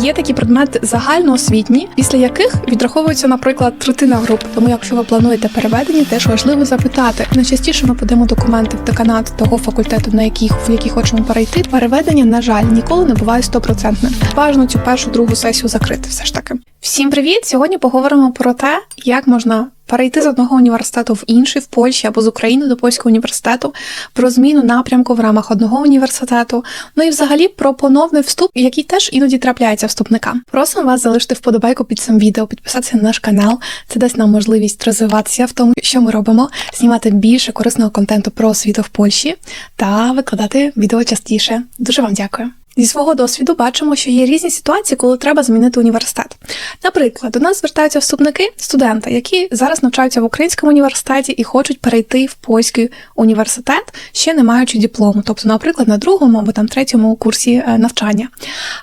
Є такі предмети загальноосвітні, після яких відраховується, наприклад, третина груп. Тому, якщо ви плануєте переведення, теж важливо запитати. Найчастіше ми подаємо документи в деканат того факультету, на яких в який хочемо перейти. Переведення, на жаль, ніколи не буває стопроцентним. Важно цю першу другу сесію закрити. Все ж таки. Всім привіт! Сьогодні поговоримо про те, як можна перейти з одного університету в інший в Польщі або з України до польського університету, про зміну напрямку в рамах одного університету, ну і взагалі про поновний вступ, який теж іноді трапляється вступникам. Просимо вас залишити вподобайку під цим відео, підписатися на наш канал. Це дасть нам можливість розвиватися в тому, що ми робимо, знімати більше корисного контенту про освіту в Польщі та викладати відео частіше. Дуже вам дякую. Зі свого досвіду бачимо, що є різні ситуації, коли треба змінити університет. Наприклад, до нас звертаються вступники, студенти, які зараз навчаються в українському університеті і хочуть перейти в польський університет, ще не маючи диплому, тобто, наприклад, на другому або там третьому курсі е, навчання.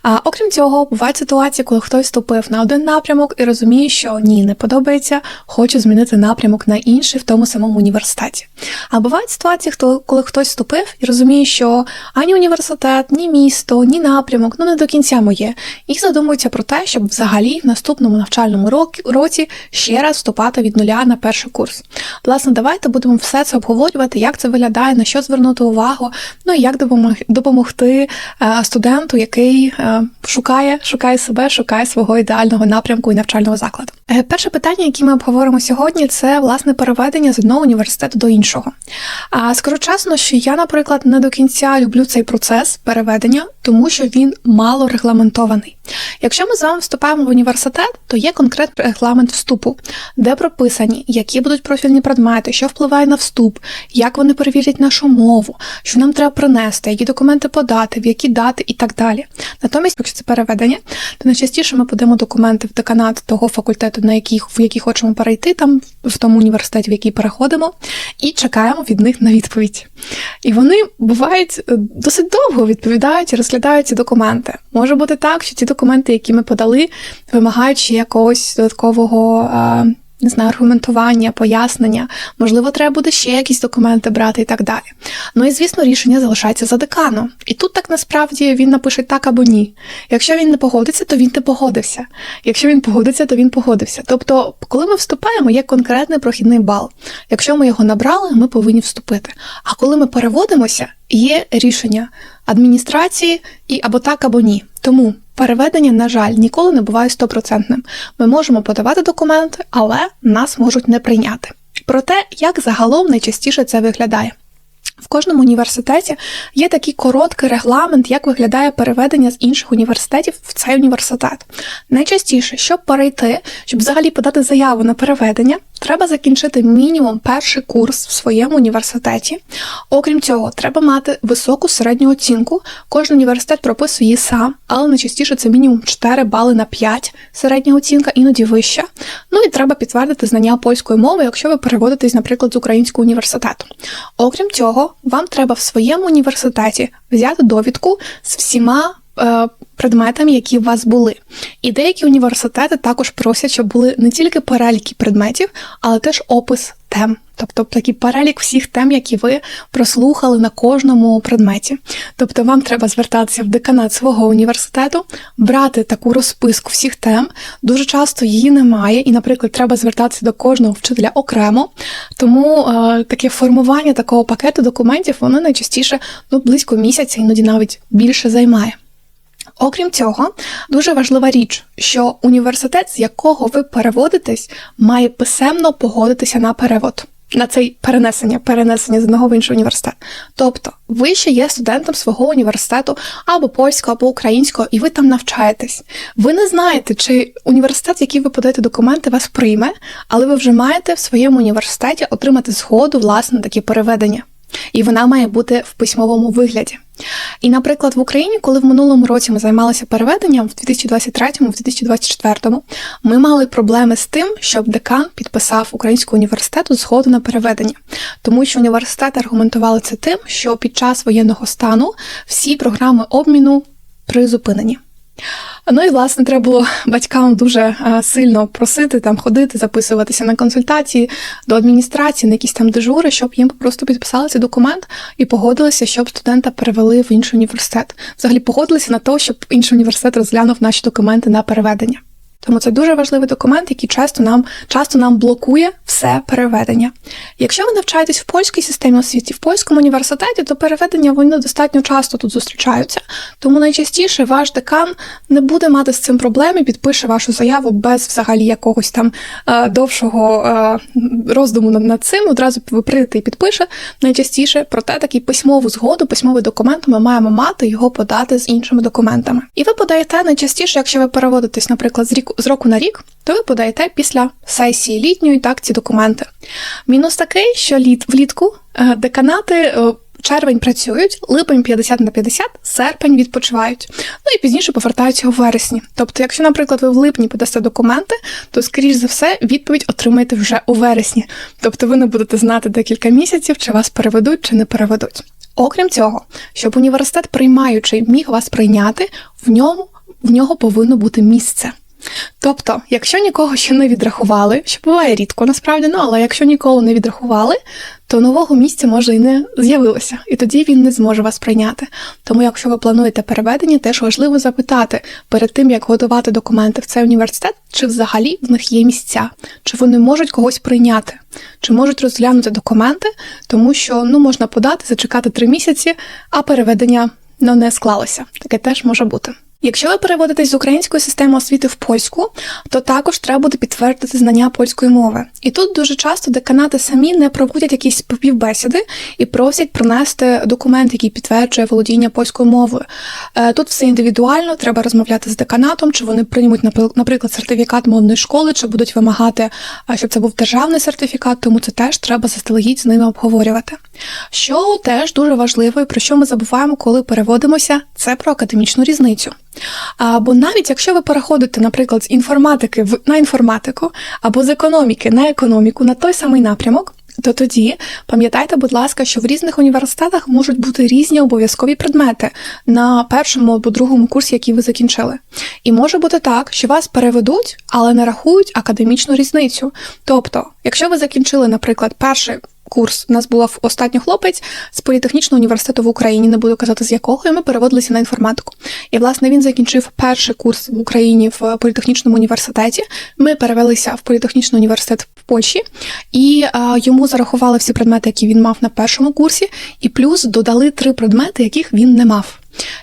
А окрім цього, бувають ситуації, коли хтось вступив на один напрямок і розуміє, що ні, не подобається, хоче змінити напрямок на інший в тому самому університеті. А бувають ситуації, коли хтось вступив і розуміє, що ані університет, ні місто, ні напрямок, ну не до кінця моє, і задумується про те, щоб взагалі в наступному навчальному році, році ще раз вступати від нуля на перший курс. Власне, давайте будемо все це обговорювати, як це виглядає, на що звернути увагу, ну і як допомогти е, студенту, який е, шукає, шукає себе, шукає свого ідеального напрямку і навчального закладу. Е, Перше питання, яке ми обговоримо сьогодні, це власне переведення з одного університету до іншого. А скажу чесно, що я, наприклад, не до кінця люблю цей процес переведення, тому що він мало регламентований. Якщо ми з вами вступаємо в університет, то є конкретний регламент вступу, де прописані, які будуть профільні предмети, що впливає на вступ, як вони перевірять нашу мову, що нам треба принести, які документи подати, в які дати і так далі. Натомість, якщо це переведення, то найчастіше ми подаємо документи в деканат того факультету, на яких в який хочемо перейти, там в тому університеті, в який переходимо, і чекаємо від них на відповідь. І вони бувають е, досить довго відповідають і розглядають ці документи. Може бути так, що ті документи, які ми подали, вимагають ще якогось додаткового. Не знаю, аргументування, пояснення, можливо, треба буде ще якісь документи брати і так далі. Ну і звісно, рішення залишається за деканом. І тут так насправді він напише так або ні. Якщо він не погодиться, то він не погодився. Якщо він погодиться, то він погодився. Тобто, коли ми вступаємо, є конкретний прохідний бал. Якщо ми його набрали, ми повинні вступити. А коли ми переводимося, є рішення адміністрації і або так, або ні. Тому переведення, на жаль, ніколи не буває стопроцентним. Ми можемо подавати документи, але нас можуть не прийняти. Про те, як загалом найчастіше це виглядає. В кожному університеті є такий короткий регламент, як виглядає переведення з інших університетів в цей університет. Найчастіше, щоб перейти, щоб взагалі подати заяву на переведення, треба закінчити мінімум перший курс в своєму університеті. Окрім цього, треба мати високу середню оцінку. Кожен університет прописує її сам, але найчастіше це мінімум 4 бали на 5 середня оцінка, іноді вища. Ну і треба підтвердити знання польської мови, якщо ви переводитесь, наприклад, з українського університету. Окрім цього, вам треба в своєму університеті взяти довідку з всіма. Е, Предметами, які у вас були. І деякі університети також просять, щоб були не тільки переліки предметів, але теж опис тем, тобто такий перелік всіх тем, які ви прослухали на кожному предметі. Тобто вам треба звертатися в деканат свого університету, брати таку розписку всіх тем. Дуже часто її немає, і, наприклад, треба звертатися до кожного вчителя окремо. Тому е, таке формування такого пакету документів воно найчастіше ну, близько місяця, іноді навіть більше займає. Окрім цього, дуже важлива річ, що університет, з якого ви переводитесь, має писемно погодитися на перевод. На цей перенесення, перенесення з одного в інший університет. Тобто, ви ще є студентом свого університету або польського, або українського, і ви там навчаєтесь. Ви не знаєте, чи університет, в який ви подаєте документи, вас прийме, але ви вже маєте в своєму університеті отримати згоду власне такі переведення. І вона має бути в письмовому вигляді. І, наприклад, в Україні, коли в минулому році ми займалися переведенням, в 2023-му, в 2024-му, ми мали проблеми з тим, щоб декан підписав Українського університету згоду на переведення, тому що університети аргументували це тим, що під час воєнного стану всі програми обміну призупинені. Ну і власне треба було батькам дуже сильно просити там ходити, записуватися на консультації до адміністрації, на якісь там дежури, щоб їм просто підписали цей документ і погодилися, щоб студента перевели в інший університет. Взагалі погодилися на те, щоб інший університет розглянув наші документи на переведення. Тому це дуже важливий документ, який часто нам часто нам блокує все переведення. Якщо ви навчаєтесь в польській системі освіти, в польському університеті, то переведення вони достатньо часто тут зустрічаються. Тому найчастіше ваш декан не буде мати з цим проблем підпише вашу заяву без взагалі якогось там е, довшого е, роздуму над цим. Одразу ви прийдете і підпише найчастіше. Проте такий письмову згоду, письмовий документ ми маємо мати його подати з іншими документами. І ви подаєте найчастіше, якщо ви переводитесь, наприклад, з рік з року на рік, то ви подаєте після сесії літньої так ці документи. Мінус такий, що літ влітку е, деканати. е, Червень працюють, липень 50 на 50, серпень відпочивають. Ну і пізніше повертаються у вересні. Тобто, якщо, наприклад, ви в липні подасте документи, то, скоріш за все, відповідь отримаєте вже у вересні. Тобто ви не будете знати декілька місяців, чи вас переведуть, чи не переведуть. Окрім цього, щоб університет приймаючий міг вас прийняти, в ньому в нього повинно бути місце. Тобто, якщо нікого ще не відрахували, що буває рідко насправді, ну але якщо ніколи не відрахували, то нового місця може і не з'явилося, і тоді він не зможе вас прийняти. Тому, якщо ви плануєте переведення, теж важливо запитати перед тим, як готувати документи в цей університет, чи взагалі в них є місця, чи вони можуть когось прийняти, чи можуть розглянути документи, тому що ну можна подати, зачекати три місяці, а переведення ну, не склалося. Таке теж може бути. Якщо ви переводитесь з української системи освіти в польську, то також треба буде підтвердити знання польської мови. І тут дуже часто деканати самі не проводять якісь співбесіди і просять принести документ, який підтверджує володіння польською мовою. Е, Тут все індивідуально, треба розмовляти з деканатом, чи вони приймуть, наприклад, сертифікат мовної школи, чи будуть вимагати, щоб це був державний сертифікат, тому це теж треба заздалегідь з ними обговорювати. Що теж дуже важливо, і про що ми забуваємо, коли переводимося, це про академічну різницю. А, Бо навіть якщо ви переходите, наприклад, з інформатики на інформатику або з економіки на економіку на той самий напрямок. То тоді пам'ятайте, будь ласка, що в різних університетах можуть бути різні обов'язкові предмети на першому або другому курсі, який ви закінчили. І може бути так, що вас переведуть, але не рахують академічну різницю. Тобто, якщо ви закінчили, наприклад, перший курс, у нас був останній хлопець з політехнічного університету в Україні, не буду казати з якого, і ми переводилися на інформатику. І власне він закінчив перший курс в Україні в політехнічному університеті. Ми перевелися в політехнічний університет в Польщі, і а, йому зарахували всі предмети, які він мав на першому курсі, і плюс додали три предмети, яких він не мав.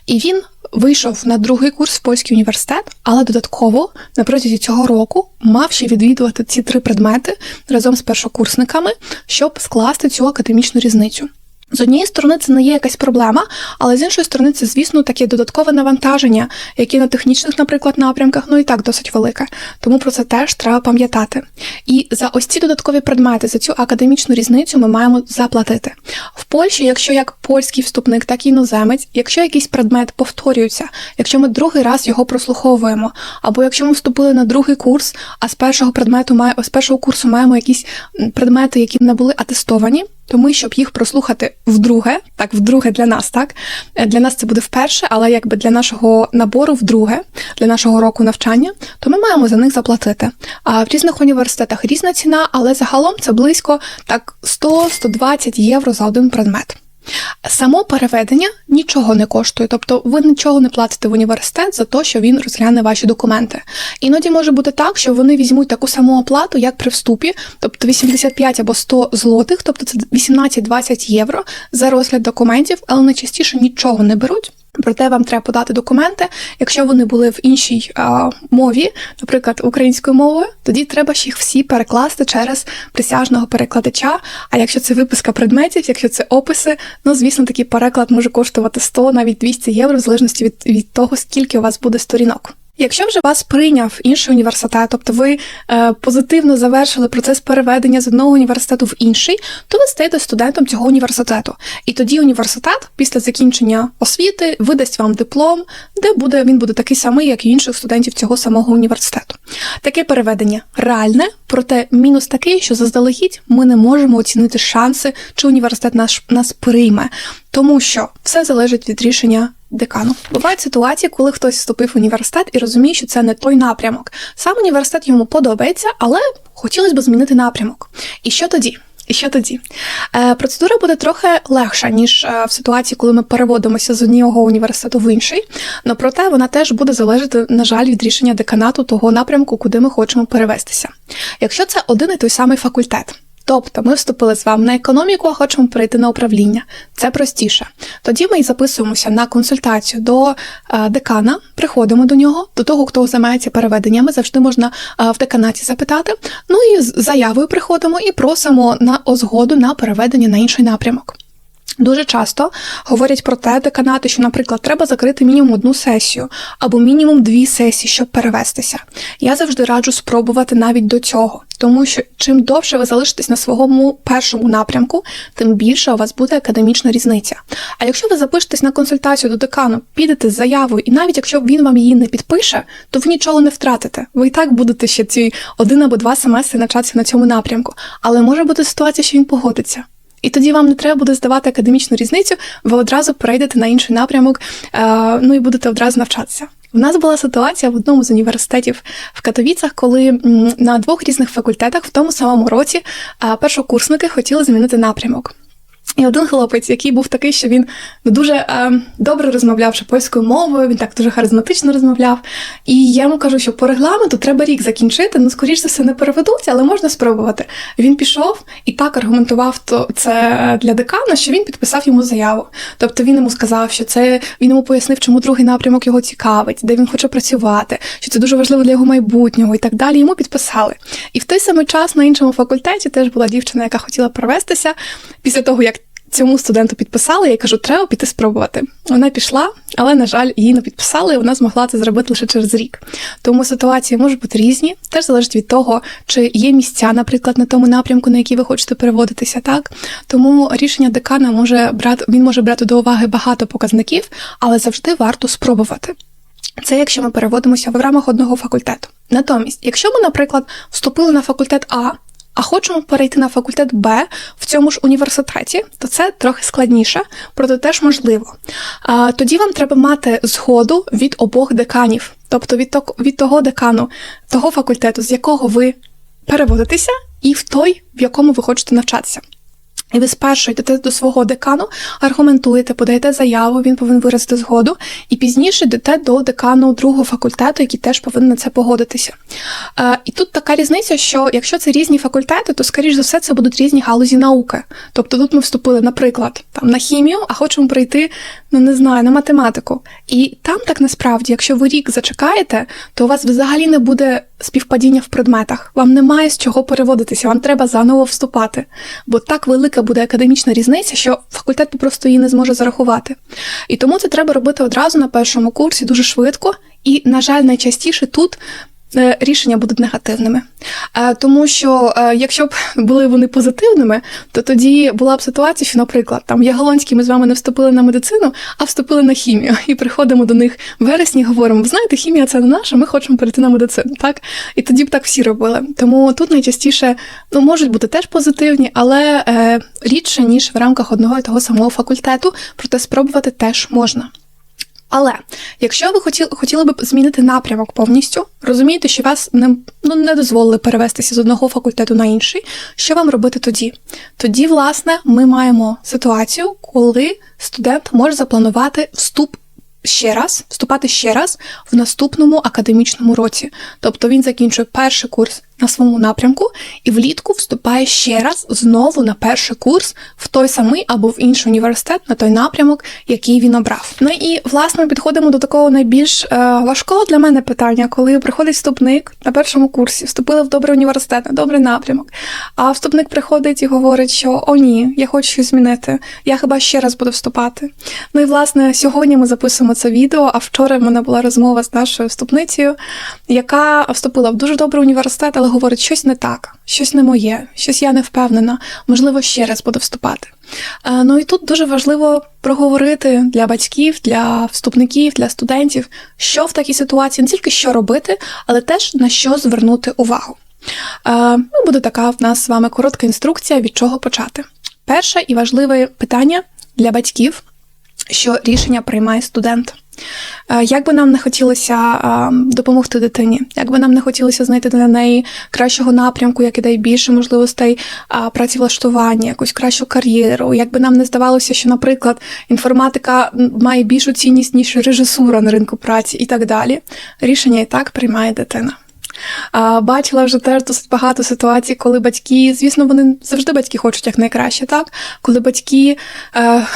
І він вийшов на другий курс в польський університет, але додатково на протязі цього року мав ще відвідувати ці три предмети разом з першокурсниками, щоб скласти цю академічну різницю. З однієї сторони, це не є якась проблема, але з іншої сторони, це, звісно, таке додаткове навантаження, яке на технічних, наприклад, напрямках, ну і так досить велике. Тому про це теж треба пам'ятати. І за ось ці додаткові предмети, за цю академічну різницю ми маємо заплатити. В Польщі, якщо як польський вступник, так і іноземець, якщо якийсь предмет повторюється, якщо ми другий раз його прослуховуємо, або якщо ми вступили на другий курс, а з першого предмету має з першого курсу маємо якісь предмети, які не були атестовані. То ми, щоб їх прослухати вдруге, так, вдруге для нас, так Е, для нас це буде вперше, але якби для нашого набору вдруге, для нашого року навчання, то ми маємо за них заплатити. А в різних університетах різна ціна, але загалом це близько так 100-120 євро за один предмет. Само переведення нічого не коштує, тобто ви нічого не платите в університет за те, що він розгляне ваші документи. Іноді може бути так, що вони візьмуть таку саму оплату, як при вступі, тобто 85 або 100 злотих, тобто це 18-20 євро за розгляд документів, але найчастіше нічого не беруть. Проте вам треба подати документи. Якщо вони були в іншій а, мові, наприклад, українською мовою, тоді треба ж їх всі перекласти через присяжного перекладача. А якщо це виписка предметів, якщо це описи, ну звісно, такий переклад може коштувати 100, навіть 200 євро, в залежності від, від того, скільки у вас буде сторінок. Якщо вже вас прийняв інший університет, тобто ви е, позитивно завершили процес переведення з одного університету в інший, то ви стаєте студентом цього університету. І тоді університет після закінчення освіти видасть вам диплом, де буде він буде такий самий, як і інших студентів цього самого університету. Таке переведення реальне, проте мінус такий, що заздалегідь ми не можемо оцінити шанси, чи університет наш нас прийме, тому що все залежить від рішення декану. Бувають ситуації, коли хтось вступив в університет і розуміє, що це не той напрямок. Сам університет йому подобається, але хотілося б змінити напрямок. І що тоді? І що тоді? Е, процедура буде трохи легша, ніж е, в ситуації, коли ми переводимося з одного університету в інший. але проте вона теж буде залежати, на жаль, від рішення деканату того напрямку, куди ми хочемо перевестися. Якщо це один і той самий факультет. Тобто ми вступили з вами на економіку, а хочемо перейти на управління. Це простіше. Тоді ми записуємося на консультацію до е, декана, приходимо до нього, до того, хто займається переведеннями, завжди можна е, в деканаті запитати. Ну і з заявою приходимо і просимо на згоду на переведення на інший напрямок. Дуже часто говорять про те, деканати, що, наприклад, треба закрити мінімум одну сесію або мінімум дві сесії, щоб перевестися. Я завжди раджу спробувати навіть до цього, тому що чим довше ви залишитесь на своєму першому напрямку, тим більше у вас буде академічна різниця. А якщо ви запишетесь на консультацію до декану, підете з заявою, і навіть якщо він вам її не підпише, то ви нічого не втратите. Ви і так будете ще ці один або два семестри навчатися на цьому напрямку. Але може бути ситуація, що він погодиться. І тоді вам не треба буде здавати академічну різницю, ви одразу перейдете на інший напрямок, е, ну і будете одразу навчатися. У нас була ситуація в одному з університетів в Катовіцях, коли на двох різних факультетах в тому самому році е, першокурсники хотіли змінити напрямок. І один хлопець, який був такий, що він дуже е, добре розмовляв польською мовою, він так дуже харизматично розмовляв. І я йому кажу, що по регламенту треба рік закінчити, ну, скоріш за все, не переведуть, але можна спробувати. Він пішов і так аргументував то це для декана, що він підписав йому заяву. Тобто він йому сказав, що це він йому пояснив, чому другий напрямок його цікавить, де він хоче працювати, що це дуже важливо для його майбутнього і так далі. Йому підписали. І в той самий час на іншому факультеті теж була дівчина, яка хотіла провестися після того, як цьому студенту підписали, я кажу, треба піти спробувати. Вона пішла, але, на жаль, її не підписали, і вона змогла це зробити лише через рік. Тому ситуації можуть бути різні, теж залежить від того, чи є місця, наприклад, на тому напрямку, на який ви хочете переводитися, так тому рішення декана може брати, він може брати до уваги багато показників, але завжди варто спробувати. Це якщо ми переводимося в рамах одного факультету. Натомість, якщо ми, наприклад, вступили на факультет А, а хочемо перейти на факультет Б в цьому ж університеті, то це трохи складніше, проте теж можливо. Тоді вам треба мати згоду від обох деканів, тобто від від того декану, того факультету, з якого ви переводитеся, і в той, в якому ви хочете навчатися. І ви спершу йдете до свого декану, аргументуєте, подаєте заяву, він повинен виразити згоду, і пізніше йдете до декану другого факультету, який теж повинен на це погодитися. Е, І тут така різниця, що якщо це різні факультети, то, скоріш за все, це будуть різні галузі науки. Тобто тут ми вступили, наприклад, там на хімію, а хочемо прийти, ну не знаю, на математику. І там так насправді, якщо ви рік зачекаєте, то у вас взагалі не буде співпадіння в предметах. Вам немає з чого переводитися, вам треба заново вступати. Бо так велика буде академічна різниця, що факультет просто її не зможе зарахувати. І тому це треба робити одразу на першому курсі дуже швидко. І, на жаль, найчастіше тут рішення будуть негативними. Е, тому що е, якщо б були вони позитивними, то тоді була б ситуація, що, наприклад, там Яголонський ми з вами не вступили на медицину, а вступили на хімію. І приходимо до них в вересні говоримо: ви знаєте, хімія це не наша, ми хочемо перейти на медицину. Так? І тоді б так всі робили. Тому тут найчастіше ну, можуть бути теж позитивні, але е, рідше, ніж в рамках одного і того самого факультету, проте спробувати теж можна. Але якщо ви хотіли хотіли б змінити напрямок повністю, розумієте, що вас не ну, не дозволили перевестися з одного факультету на інший, що вам робити тоді? Тоді, власне, ми маємо ситуацію, коли студент може запланувати вступ ще раз, вступати ще раз в наступному академічному році. Тобто він закінчує перший курс на своєму напрямку і влітку вступає ще раз знову на перший курс в той самий або в інший університет на той напрямок, який він обрав. Ну і власне підходимо до такого найбільш е, важкого для мене питання, коли приходить вступник на першому курсі, вступили в добрий університет, на добрий напрямок. А вступник приходить і говорить, що о, ні, я хочу щось змінити. Я хіба ще раз буду вступати. Ну і власне сьогодні ми записуємо це відео. А вчора в мене була розмова з нашою вступницею, яка вступила в дуже добрий університет, але говорить, щось не так, щось не моє, щось я не впевнена, можливо, ще раз буду вступати. Е, ну і тут дуже важливо проговорити для батьків, для вступників, для студентів, що в такій ситуації не тільки що робити, але теж на що звернути увагу. Е, ну, Буде така в нас з вами коротка інструкція, від чого почати. Перше і важливе питання для батьків що рішення приймає студент. Е, Як би нам не хотілося е, допомогти дитині, як би нам не хотілося знайти для неї кращого напрямку, який дає більше можливостей працевлаштування, якусь кращу кар'єру, як би нам не здавалося, що, наприклад, інформатика має більшу цінність, ніж режисура на ринку праці і так далі, рішення і так приймає дитина. Бачила вже теж досить багато ситуацій, коли батьки, звісно, вони завжди батьки хочуть як найкраще, так? Коли батьки. Е,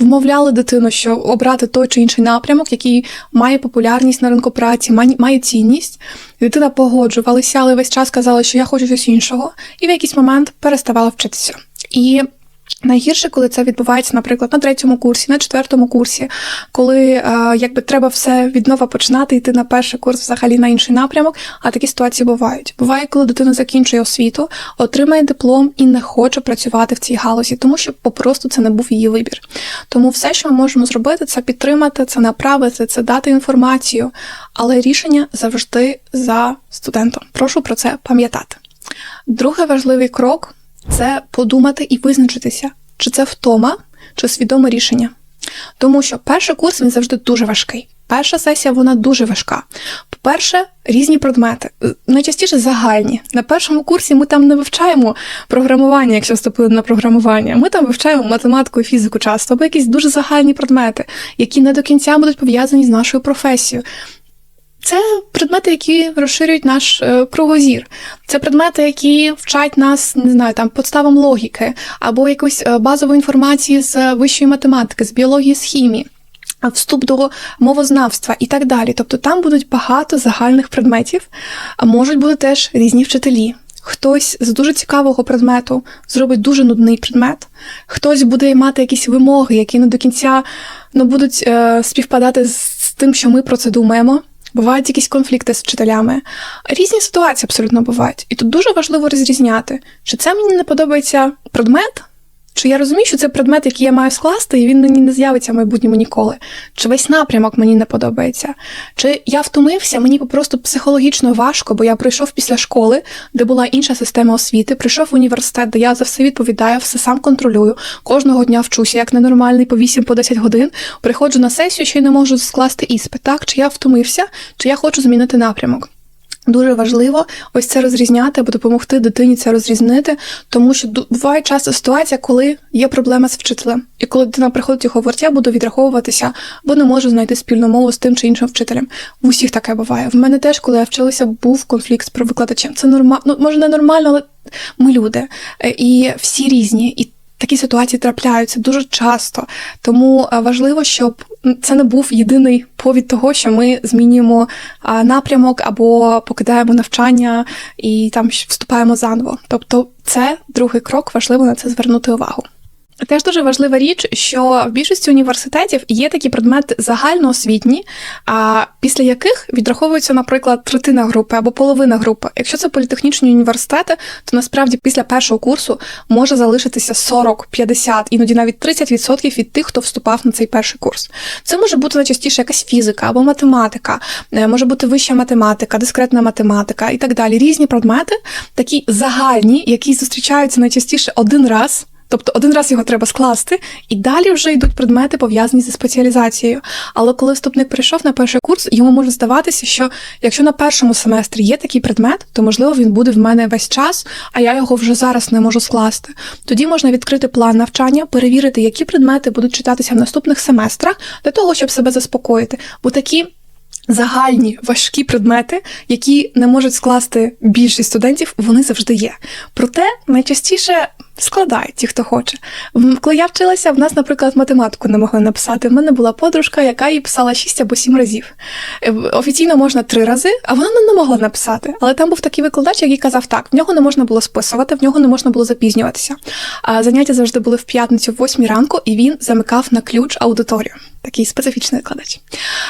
вмовляли дитину, що обрати той чи інший напрямок, який має популярність на ринку праці, має цінність. Дитина погоджувалася, але весь час казала, що я хочу щось іншого, і в якийсь момент переставала вчитися. І Найгірше, коли це відбувається, наприклад, на третьому курсі, на четвертому курсі, коли е, якби треба все від нова починати, йти на перший курс взагалі на інший напрямок. А такі ситуації бувають. Буває, коли дитина закінчує освіту, отримає диплом і не хоче працювати в цій галузі, тому що попросту це не був її вибір. Тому все, що ми можемо зробити, це підтримати, це направити, це дати інформацію, але рішення завжди за студентом. Прошу про це пам'ятати. Другий важливий крок це подумати і визначитися, чи це втома, чи свідоме рішення. Тому що перший курс він завжди дуже важкий. Перша сесія вона дуже важка. По-перше, різні предмети, Е, найчастіше загальні. На першому курсі ми там не вивчаємо програмування, якщо вступили на програмування. Ми там вивчаємо математику і фізику часто, або якісь дуже загальні предмети, які не до кінця будуть пов'язані з нашою професією. Це предмети, які розширюють наш е, кругозір. Це предмети, які вчать нас, не знаю, там подставам логіки або якоїсь е, базової інформації з вищої математики, з біології, з хімії. Вступ до мовознавства і так далі. Тобто там будуть багато загальних предметів, а можуть бути теж різні вчителі. Хтось з дуже цікавого предмету зробить дуже нудний предмет, хтось буде мати якісь вимоги, які не до кінця ну, будуть е, співпадати з тим, що ми про це думаємо. Бувають якісь конфлікти з вчителями. Різні ситуації абсолютно бувають. І тут дуже важливо розрізняти, чи це мені не подобається предмет, чи я розумію, що це предмет, який я маю скласти, і він мені не з'явиться в майбутньому ніколи. Чи весь напрямок мені не подобається? Чи я втомився, мені просто психологічно важко, бо я прийшов після школи, де була інша система освіти, прийшов в університет, де я за все відповідаю, все сам контролюю. Кожного дня вчуся, як ненормальний, по 8 по 10 годин. Приходжу на сесію, ще й не можу скласти іспит. Так, чи я втомився, чи я хочу змінити напрямок. Дуже важливо ось це розрізняти або допомогти дитині це розрізнити, тому що буває часто ситуація, коли є проблема з вчителем, і коли дитина приходить і говорить, я буду відраховуватися, бо не можу знайти спільну мову з тим чи іншим вчителем. В усіх таке буває. В мене теж, коли я вчилася, був конфлікт з викладачем. Це нормально, ну може не нормально, але ми люди Е, і всі різні. І Такі ситуації трапляються дуже часто, тому е, важливо, щоб це не був єдиний повід того, що ми змінюємо напрямок або покидаємо навчання і там вступаємо заново. Тобто, це другий крок, важливо на це звернути увагу. Теж дуже важлива річ, що в більшості університетів є такі предмети загальноосвітні, а після яких відраховується, наприклад, третина групи або половина групи. Якщо це політехнічні університети, то насправді після першого курсу може залишитися 40, 50, іноді навіть 30% від тих, хто вступав на цей перший курс. Це може бути найчастіше якась фізика або математика, е, може бути вища математика, дискретна математика і так далі. Різні предмети, такі загальні, які зустрічаються найчастіше один раз. Тобто один раз його треба скласти, і далі вже йдуть предмети пов'язані зі спеціалізацією. Але коли вступник прийшов на перший курс, йому може здаватися, що якщо на першому семестрі є такий предмет, то можливо він буде в мене весь час, а я його вже зараз не можу скласти. Тоді можна відкрити план навчання, перевірити, які предмети будуть читатися в наступних семестрах, для того, щоб себе заспокоїти. Бо такі загальні важкі предмети, які не можуть скласти більшість студентів, вони завжди є. Проте найчастіше складають ті, хто хоче. Коли я вчилася, в нас, наприклад, математику не могли написати. В мене була подружка, яка її писала 6 або 7 разів. Е, Офіційно можна 3 рази, а вона не могла написати. Але там був такий викладач, який казав так: в нього не можна було списувати, в нього не можна було запізнюватися. А заняття завжди були в п'ятницю, в 8 ранку, і він замикав на ключ аудиторію. Такий специфічний викладач.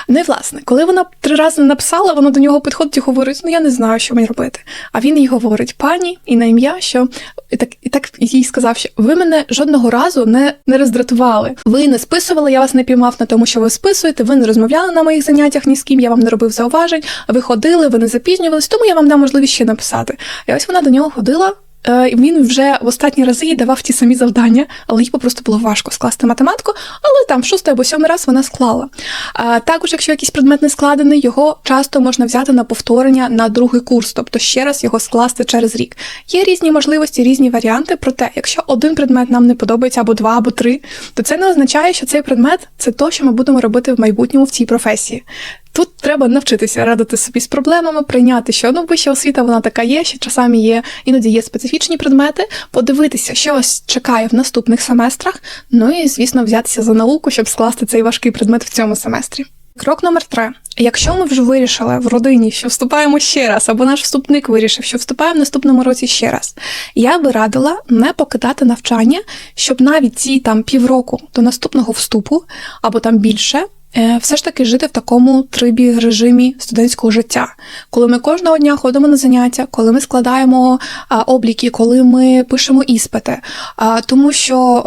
Ну і власне, коли вона три рази написала, вона до нього підходить і говорить: ну я не знаю, що мені робити. А він їй говорить пані і на ім'я, що і так, і так їй сказав, що ви мене жодного разу не, не роздратували. Ви не списували, я вас не піймав на тому, що ви списуєте. Ви не розмовляли на моїх заняттях ні з ким, я вам не робив зауважень. Ви ходили, ви не запізнювались, тому я вам дам можливість ще написати. І ось вона до нього ходила. Е, він вже в останні рази їй давав ті самі завдання, але їй просто було важко скласти математику, але там шостий або сьомий раз вона склала. Також, якщо якийсь предмет не складений, його часто можна взяти на повторення на другий курс, тобто ще раз його скласти через рік. Є різні можливості, різні варіанти. Проте, якщо один предмет нам не подобається, або два, або три, то це не означає, що цей предмет це то, що ми будемо робити в майбутньому в цій професії. Тут треба навчитися радити собі з проблемами, прийняти, що ну вища освіта вона така є, що часами є, іноді є специфічні предмети, подивитися, що вас чекає в наступних семестрах. Ну і звісно, взятися за науку, щоб скласти цей важкий предмет в цьому семестрі. Крок номер три. Якщо ми вже вирішили в родині, що вступаємо ще раз, або наш вступник вирішив, що вступаємо в наступному році ще раз, я би радила не покидати навчання, щоб навіть ці там півроку до наступного вступу, або там більше, все ж таки жити в такому трибі режимі студентського життя, коли ми кожного дня ходимо на заняття, коли ми складаємо обліки, коли ми пишемо іспити. Тому що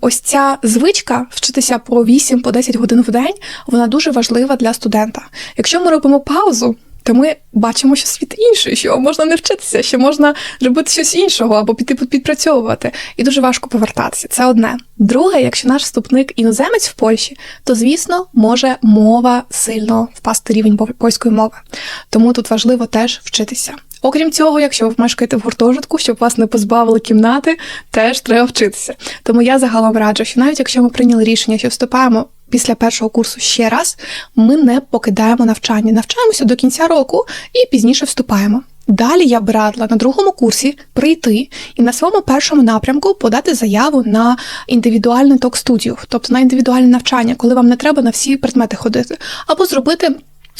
ось ця звичка вчитися по 8 по 10 годин в день, вона дуже важлива для студента. Якщо ми робимо паузу. То ми бачимо, що світ інший, що можна не вчитися, що можна робити щось іншого або піти підпрацьовувати. І дуже важко повертатися. Це одне. Друге, якщо наш вступник іноземець в Польщі, то звісно може мова сильно впасти рівень пол- польської мови. Тому тут важливо теж вчитися. Окрім цього, якщо ви мешкаєте в гуртожитку, щоб вас не позбавили кімнати, теж треба вчитися. Тому я загалом раджу, що навіть якщо ми прийняли рішення, що вступаємо після першого курсу ще раз, ми не покидаємо навчання. Навчаємося до кінця року і пізніше вступаємо. Далі я б радила на другому курсі прийти і на своєму першому напрямку подати заяву на індивідуальну ток-студію, тобто на індивідуальне навчання, коли вам не треба на всі предмети ходити, або зробити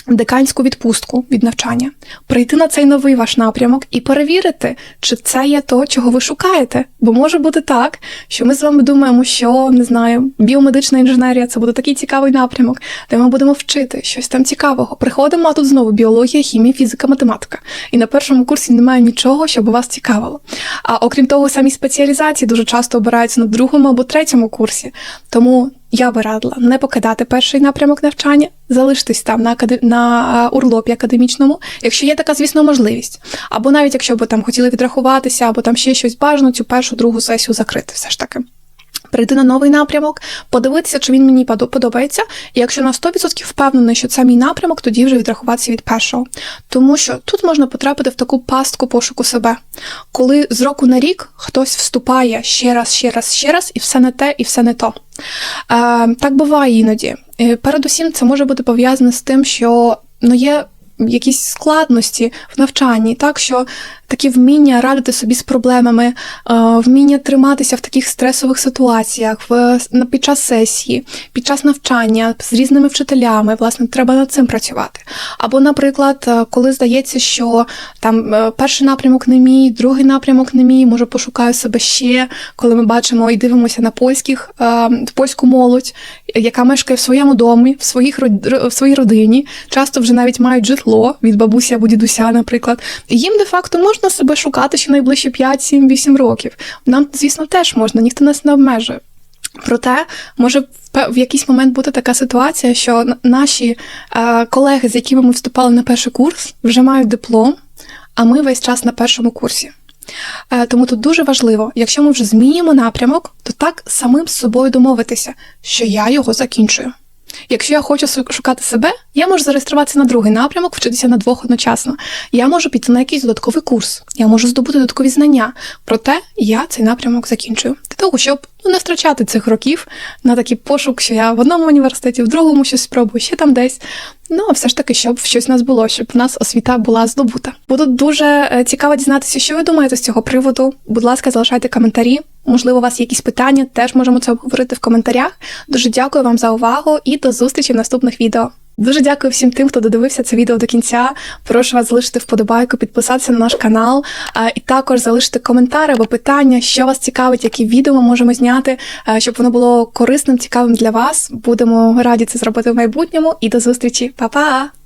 деканську відпустку від навчання, прийти на цей новий ваш напрямок і перевірити, чи це є то, чого ви шукаєте. Бо може бути так, що ми з вами думаємо, що не знаю, біомедична інженерія це буде такий цікавий напрямок, де ми будемо вчити щось там цікавого. Приходимо, а тут знову біологія, хімія, фізика, математика. І на першому курсі немає нічого, щоб вас цікавило. А окрім того, самі спеціалізації дуже часто обираються на другому або третьому курсі. Тому я би радила не покидати перший напрямок навчання, залишитись там на акаде... на урлопі академічному, якщо є така, звісно, можливість. Або навіть якщо б там хотіли відрахуватися, або там ще щось бажано, цю першу другу сесію закрити, все ж таки. Прийти на новий напрямок, подивитися, чи він мені подобається. І якщо на 100% впевнений, що це мій напрямок, тоді вже відрахуватися від першого. Тому що тут можна потрапити в таку пастку пошуку себе, коли з року на рік хтось вступає ще раз, ще раз, ще раз, і все не те, і все не то. Е, так буває іноді. Е, Передусім, це може бути пов'язане з тим, що ну, є якісь складності в навчанні, так що такі вміння радити собі з проблемами, е, вміння триматися в таких стресових ситуаціях, в під час сесії, під час навчання з різними вчителями, власне, треба над цим працювати. Або, наприклад, е, коли здається, що там е, перший напрямок не мій, другий напрямок не мій, може пошукаю себе ще, коли ми бачимо і дивимося на польських польську молодь, яка мешкає в своєму домі, в своїх в своїй родині, часто вже навіть мають житло від бабусі або дідуся, наприклад. Їм де-факто можна себе шукати ще найближчі 5, 7, 8 років. Нам, звісно, теж можна, ніхто нас не обмежує. Проте може в якийсь момент бути така ситуація, що наші е, колеги, з якими ми вступали на перший курс, вже мають диплом, а ми весь час на першому курсі. Е, Тому тут дуже важливо, якщо ми вже змінюємо напрямок, то так самим з собою домовитися, що я його закінчую. Якщо я хочу шукати себе, я можу зареєструватися на другий напрямок, вчитися на двох одночасно. Я можу піти на якийсь додатковий курс, я можу здобути додаткові знання. Проте я цей напрямок закінчую для того, щоб ну, не втрачати цих років на такий пошук, що я в одному університеті, в другому щось спробую, ще там десь. Ну, а все ж таки, щоб щось у нас було, щоб у нас освіта була здобута. Буду дуже е, цікаво дізнатися, що ви думаєте з цього приводу. Будь ласка, залишайте коментарі. Можливо, у вас є якісь питання, теж можемо це обговорити в коментарях. Дуже дякую вам за увагу і до зустрічі в наступних відео. Дуже дякую всім тим, хто додивився це відео до кінця. Прошу вас залишити вподобайку, підписатися на наш канал, і також залишити коментар або питання, що вас цікавить, які відео ми можемо зняти, щоб воно було корисним, цікавим для вас. Будемо раді це зробити в майбутньому. І до зустрічі, Па-па!